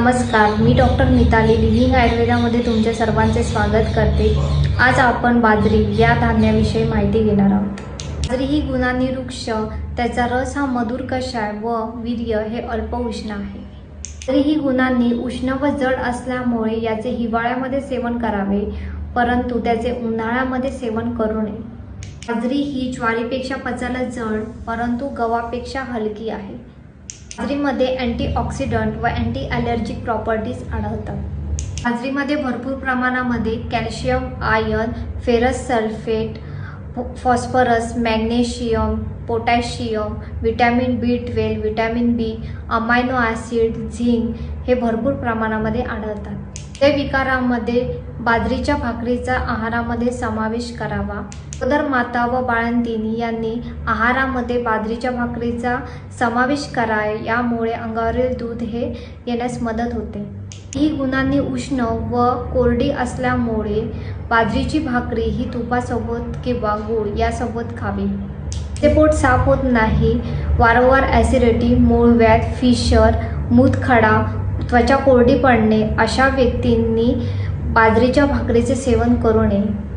नमस्कार मी doctor Mitali living आयुर्वेदामध्ये तुमचे सर्वांचे स्वागत करते. आज आपण बाजरी या धान्याविषयी माहिती घेणार आहोत. बाजरी ही गुणांनी वृक्ष त्याचा रस हा मधुर कषाय व वीर्य हे अल्प उष्ण आहे. बाजरी ही गुणांनी उष्ण व जड असल्यामुळे याचे हिवाळ्यामध्ये सेवन करावे परंतु त्याचे उन्हाळ्यामध्ये सेवन करू नये. बाजरी ही ज्वारीपेक्षा पचायला जड परंतु गव्हापेक्षा हलकी आहे. बाजरीमध्ये अँटीऑक्सिडंट व अँटी ॲलर्जिक प्रॉपर्टीज आढळतात. बाजरीमध्ये भरपूर प्रमाणामध्ये calcium iron ferrous sulphate phosphorus magnesium potassium vitamin B twelve vitamin B amino acid zinc हे भरपूर प्रमाणामध्ये आढळतात. ते विकारामध्ये बाजरीच्या भाकरीचा आहारामध्ये समावेश करावा. सदर माता व बाळंतिनी यांनी आहारामध्ये बाजरीच्या भाकरीचा समावेश कराय यामुळे अंगावरील दूध हे येण्यास मदत होते. ही गुणांनी उष्ण व कोरडी असल्यामुळे बाजरीची भाकरी ही तुपासोबत किंवा गूळ यासोबत खावी. ते पोट साफ होत नाही. वारंवार ॲसिडिटी मूळव्याध फिशर मूतखडा त्वचा कोरडी पडणे अशा व्यक्तींनी बाजरीच्या भाकरीचे सेवन करू नये.